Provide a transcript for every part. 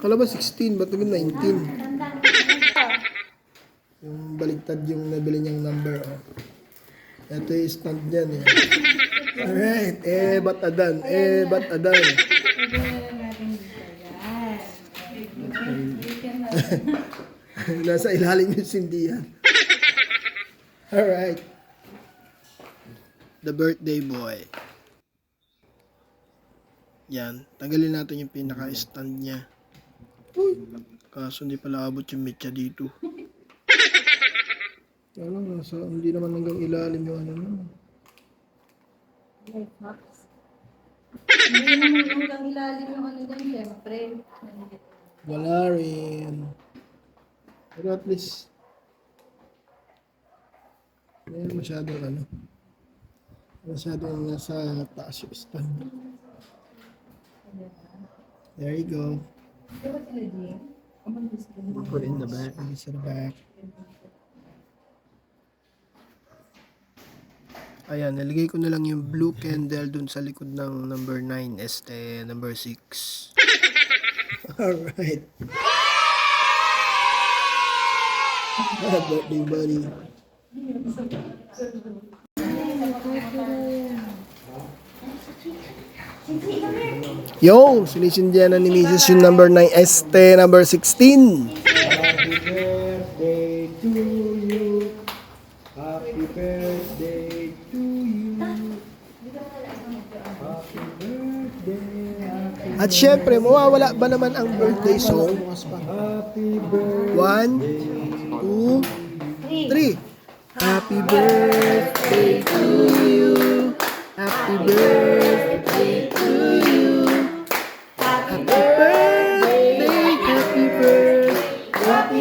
Kala ba 16? Ba't naging 19? Yung baligtad yung nabili niyang number. Oh. Ito yung stand niyan. Eh. Alright. Eh, ba't adan? Eh, ba't adan? Nasa ilalim yung sindihan. Alright. The birthday boy. Yan. Tanggalin natin yung pinaka-stand niya. Kaso hindi pala abot yung mecha dito. Kaya lang, nasa, hindi naman hanggang ilalim yung ano nun. Hindi naman hanggang ilalim yung ano dyan, syempre. Wala rin. Pero at least, hindi masyadong ano. Masyadong nasa taas yung stand. There you go. Put it in the back. Put it in the back. Ayan, nalagay ko na lang yung blue candle dun sa likod ng number 9, este number 6. Alright. Ah, birthday buddy. Yo, sinisindihan na ni Mrs. yung number 9, este number 16. Happy birthday to you. Happy birthday to you. At syempre, mawawala ba naman ang birthday song? Happy birthday. One, two, three. Happy birthday to you. Happy birthday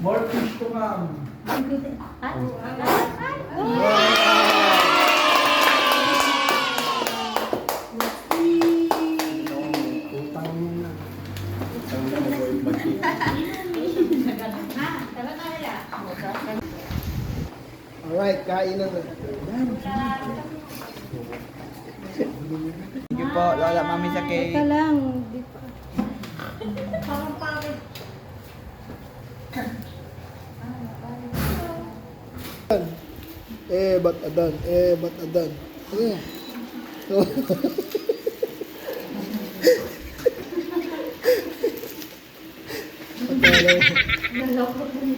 More fish to come. Alright, kain na. Thank you po, Lola Mami sa cake. Teka lang. di pa. Eh, ba't adan? Eh, ba't adan? Eh. Akala ko-